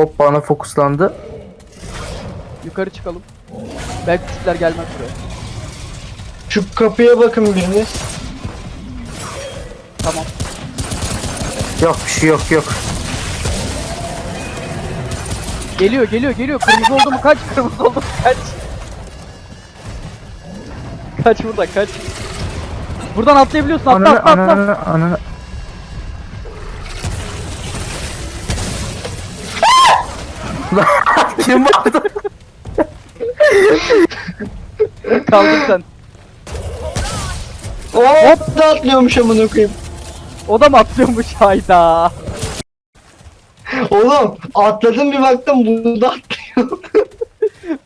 Hop bana fokuslandı. Yukarı çıkalım. Belki Türkler gelmez buraya. Şu kapıya bakın biriniz. Tamam. Yok bir şey yok yok. Geliyor geliyor geliyor. Kırmızı oldu mu kaç. Kırmızı oldu mu kaç. Kaç buradan kaç. Buradan atlayabiliyorsun atla Ananı atla atla. ananı ananı. Kim vardı? Kaldın sen. Hop da atlıyormuş amına koyayım. O da mı atlıyormuş hayda. Oğlum atladım bir baktım bu da atlıyor.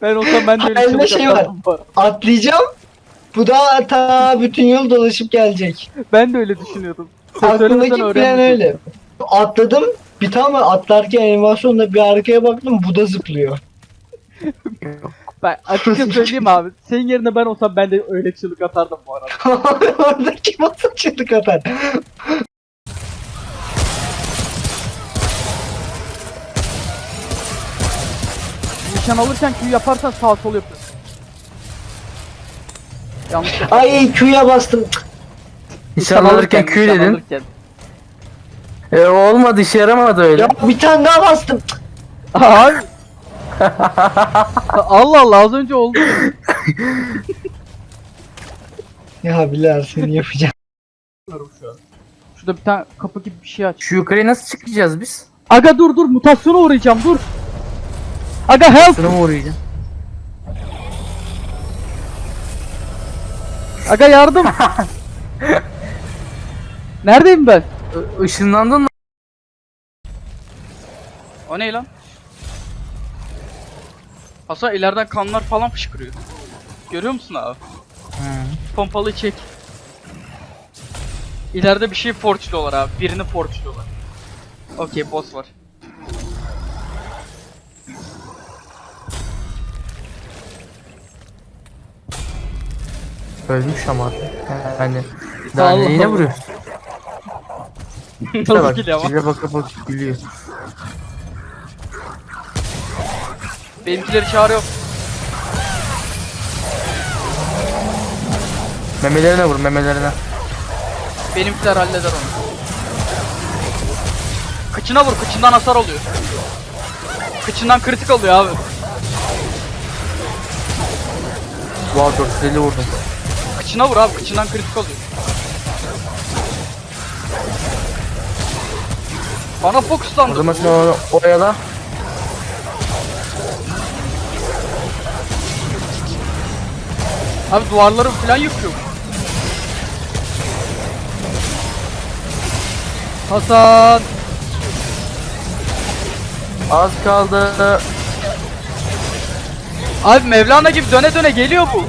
Ben olsam ben de öyle çabuk şey var. Atlayacağım. Bu da ta bütün yol dolaşıp gelecek. Ben de öyle düşünüyordum. Aklımdaki plan öyle. Atladım. Bir tane atlarken animasyonda bir arkaya baktım bu da zıplıyor. Ben açıkça söyleyeyim abi. Senin yerine ben olsam ben de öyle çığlık atardım bu arada. Orada kim atın çıktık atar. Nişan alırken Q yaparsan sağ sol yapıyorsun. Yanlış. Ay Q'ya bastım. Nişan alırken Q nişan dedin. alırken. E, olmadı işe yaramadı öyle. Ya bir tane daha bastım. Abi. Allah Allah az önce oldu. Ya Bilal seni yapacağım. Şurada bir tane kapı gibi bir şey aç. Şu yukarıya nasıl çıkacağız biz? Aga dur dur mutasyona uğrayacağım dur. Aga help. Şuna mı uğrayacağım? Aga yardım. Neredeyim ben? I- Işınlandın mı? O ne lan? Hasan ileriden kanlar falan fışkırıyor. Görüyor musun abi? Pompalı çek. İleride bir şey forçluyorlar abi. Birini forçluyorlar. Okey boss var. Ölmüş ama. Yani. Daha neyine Allah. Nasıl bak, geliyor ama? Bize bakıp bakıp gülüyor. Benimkileri çağırıyor. Memelerine vur memelerine. Benimkiler halleder onu. Kıçına vur, kıçından hasar oluyor. Kıçından kritik oluyor abi. Wow 450 vurdum. Kıçına vur abi, kıçından kritik oluyor. Bana fokuslandı. zaman sen onu oyala. Abi duvarları falan yıkıyor. Hasan. Az kaldı. Abi Mevlana gibi döne döne geliyor bu.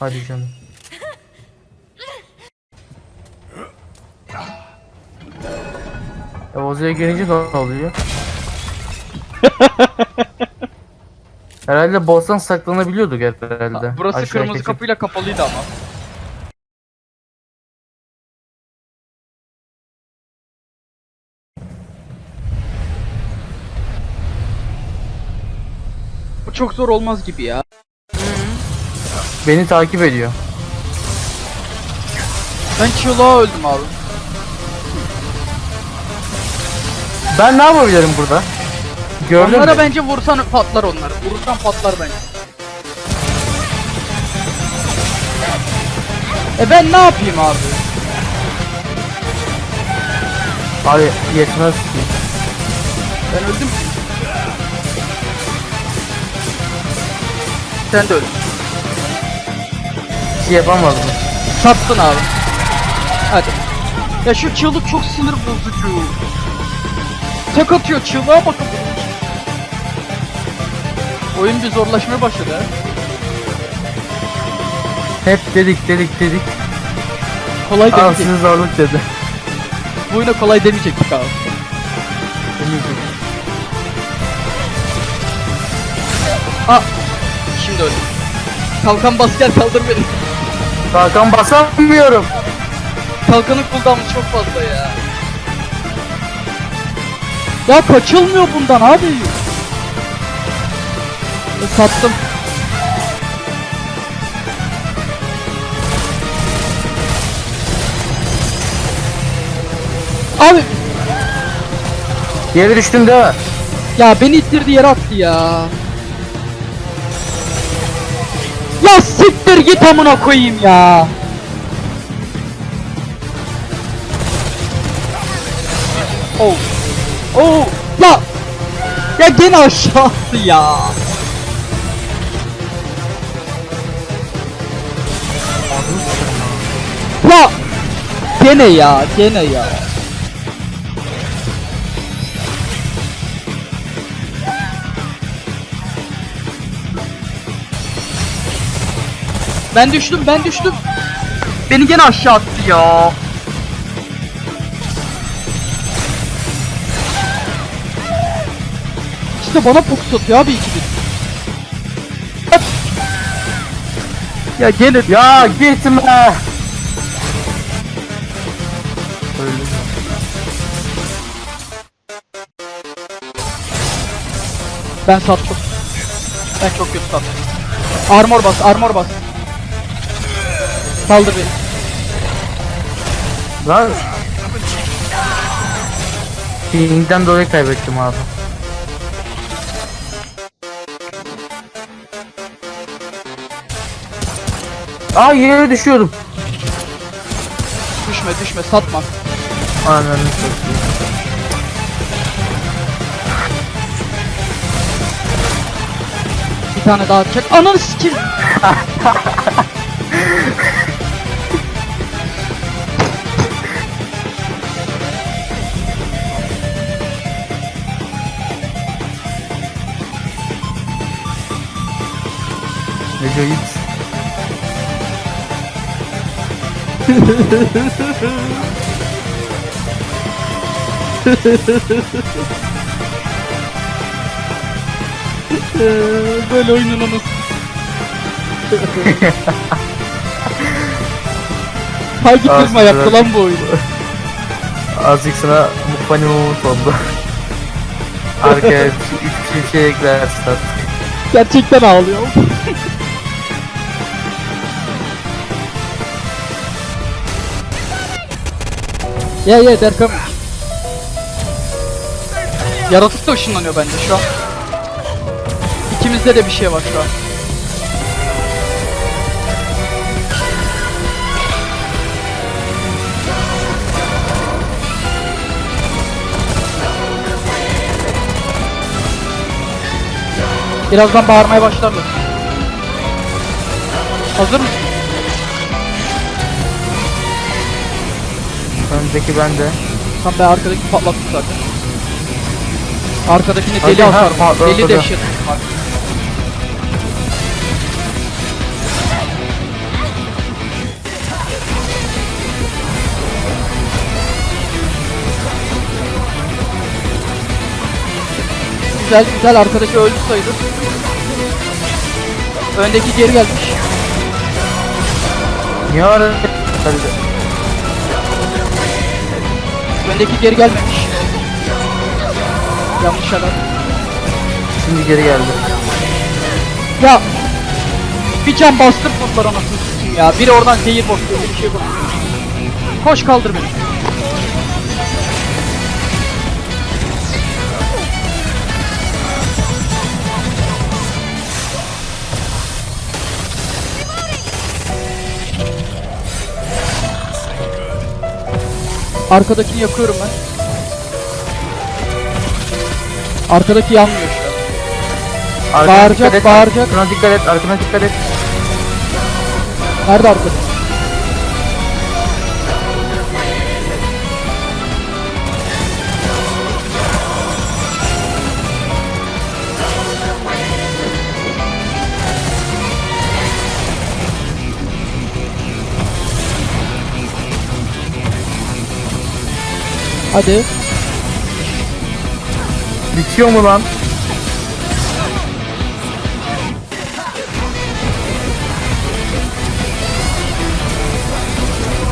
Hadi canım. E Ozu'ya gelince ne oluyor? herhalde boss'tan saklanabiliyorduk herhalde. Burası Aşağı kırmızı çekip. kapıyla kapalıydı ama. Bu çok zor olmaz gibi ya. Beni takip ediyor. Ben çığlığa öldüm abi. Ben ne yapabilirim burada? Gördün Onlara mü? bence vursan patlar onlar. Vurursan patlar bence. E ben ne yapayım abi? Abi yetmez ki. Ben öldüm. Sen de öldün. Bir şey yapamazdım. Sattın abi. Hadi. Ya şu çığlık çok sinir bozucu. Tek atıyor çığlığa bakın. Oyun bir zorlaşmaya başladı ha. Hep dedik dedik dedik. Kolay Al demeyecek. size zorluk dedi. Bu oyuna kolay demeyecektik abi. Demeyecek. Aa. Şimdi öldüm. Kalkan bas gel kaldır beni. Kalkan basamıyorum. Kalkanın cooldown'u çok fazla ya. Ya kaçılmıyor bundan abi. E, sattım. Abi Yere düştüm mi? ya beni ittirdi yere attı ya. Ya siktir git amına koyayım ya. Oh. Oh. Ya. Ya gene aşağı attı ya. Ya. Gene ya, gene ya. Ben düştüm, ben düştüm. Beni gene aşağı attı ya. İşte bana fokus atıyor abi ikili. Ya gene Ya gitme. ben sattım. Ben çok kötü sattım. Armor bas, armor bas. Saldır beni. Lan. Ping'den dolayı kaybettim abi. Aa yere düşüyordum. Düşme düşme satma. Ananı satayım. Bir tane daha çek. Ananı sikeyim. X. Böyle oyunun anası. Hangi firma yaptı lan bu oyunu? Azıcık sana Mufani Mumut oldu. Arkaya üç bir şey ekler stat. Gerçekten ağlıyor. Ye ye Derkam. Yaratık da ışınlanıyor bence şu an. İkimizde de bir şey var şu an. Birazdan bağırmaya başlarlar. Hazır mısın? Öndeki bende. Tam ben arkadaki patlattım zaten. Arkadakini Hadi deli ha, hasar, patladı. deli dehşet. Güzel güzel arkadaki öldü sayılır. Öndeki geri gelmiş. Niye ara? Hadi. Öndeki geri gelmemiş. Yanlış adam. Şimdi geri geldi. Ya bir can bastır kurtlar anasını ya. Biri oradan zehir basıyor, bir şey basıyor. Koş kaldır beni. Arkadakini yakıyorum ben. Arkadaki yanmıyor şu an. Arkana Bağıracak, dikkat et, bağıracak. Arkana dikkat et, arkana dikkat et. Nerede arkada? Hadi. Bitiyor mu lan?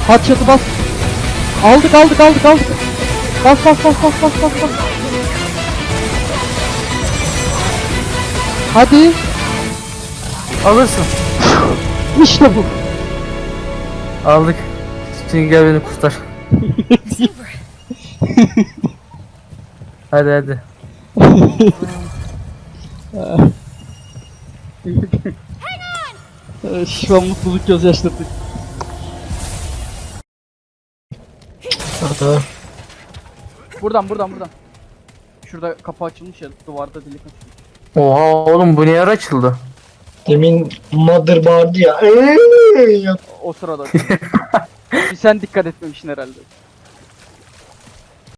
Hatchet'ı bas. Aldık aldık aldık aldık. Bas bas bas bas bas bas bas. Hadi. Alırsın. İşte bu. Aldık. Gel beni kurtar. hadi hadi. Ee, Şu an mutluluk gözyaşları. Aha. Buradan buradan buradan. Şurada kapı açılmış ya duvarda delik açılmış. Oha oğlum bu niye açıldı? Demin mother bağırdı ya. Eee, O sırada. Bir sen dikkat etmemişsin herhalde.